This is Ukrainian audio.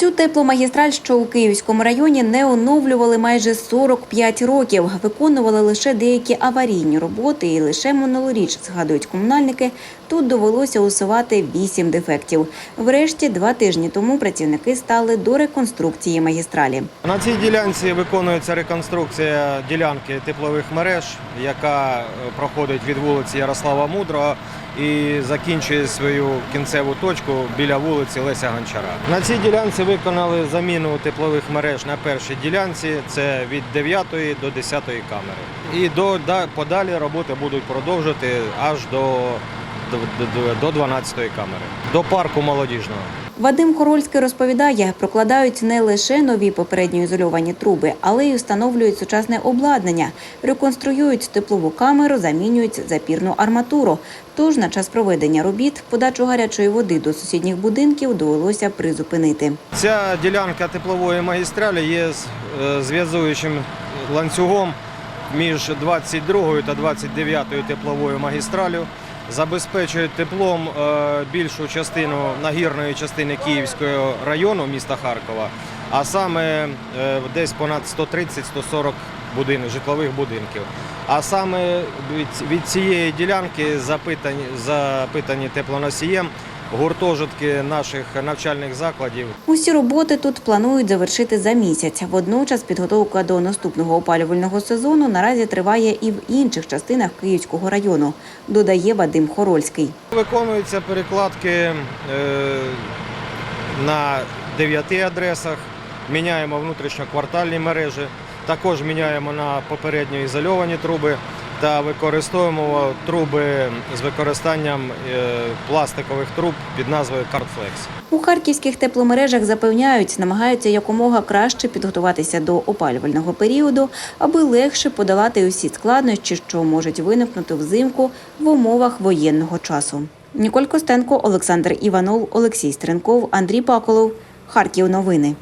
Цю тепломагістраль, що у Київському районі, не оновлювали майже 45 років. Виконували лише деякі аварійні роботи, і лише минулоріч, згадують комунальники, тут довелося усувати вісім дефектів. Врешті, два тижні тому працівники стали до реконструкції магістралі. На цій ділянці виконується реконструкція ділянки теплових мереж, яка е, проходить від вулиці Ярослава Мудрого і закінчує свою кінцеву точку біля вулиці Леся Гончара. На цій ділянці виконали заміну теплових мереж на першій ділянці. Це від 9 до 10 камери. І до да- подалі роботи будуть продовжити аж до, до, до, до 12 камери, до парку молодіжного. Вадим Хорольський розповідає, прокладають не лише нові попередньо ізольовані труби, але й встановлюють сучасне обладнання, реконструюють теплову камеру, замінюють запірну арматуру. Тож на час проведення робіт подачу гарячої води до сусідніх будинків довелося призупинити. Ця ділянка теплової магістралі є е, зв'язуючим ланцюгом між 22 та 29 тепловою магістралю. Забезпечує теплом е, більшу частину нагірної частини Київського району міста Харкова, а саме е, десь понад 130-140 будинок, житлових будинків. А саме від цієї ділянки запитані, запитані теплоносієм гуртожитки наших навчальних закладів Усі роботи тут планують завершити за місяць. Водночас підготовка до наступного опалювального сезону наразі триває і в інших частинах Київського району, додає Вадим Хорольський. Виконуються перекладки е, на 9 адресах, міняємо внутрішньоквартальні мережі, також міняємо на попередньо ізольовані труби та використовуємо труби з використанням е, пластикових труб під назвою CardFlex. У харківських тепломережах запевняють, намагаються якомога краще підготуватися до опалювального періоду, аби легше подолати усі складнощі, що можуть виникнути взимку в умовах воєнного часу. Ніколь Костенко, Олександр Іванов, Олексій Стренков, Андрій Паколов. Харків новини.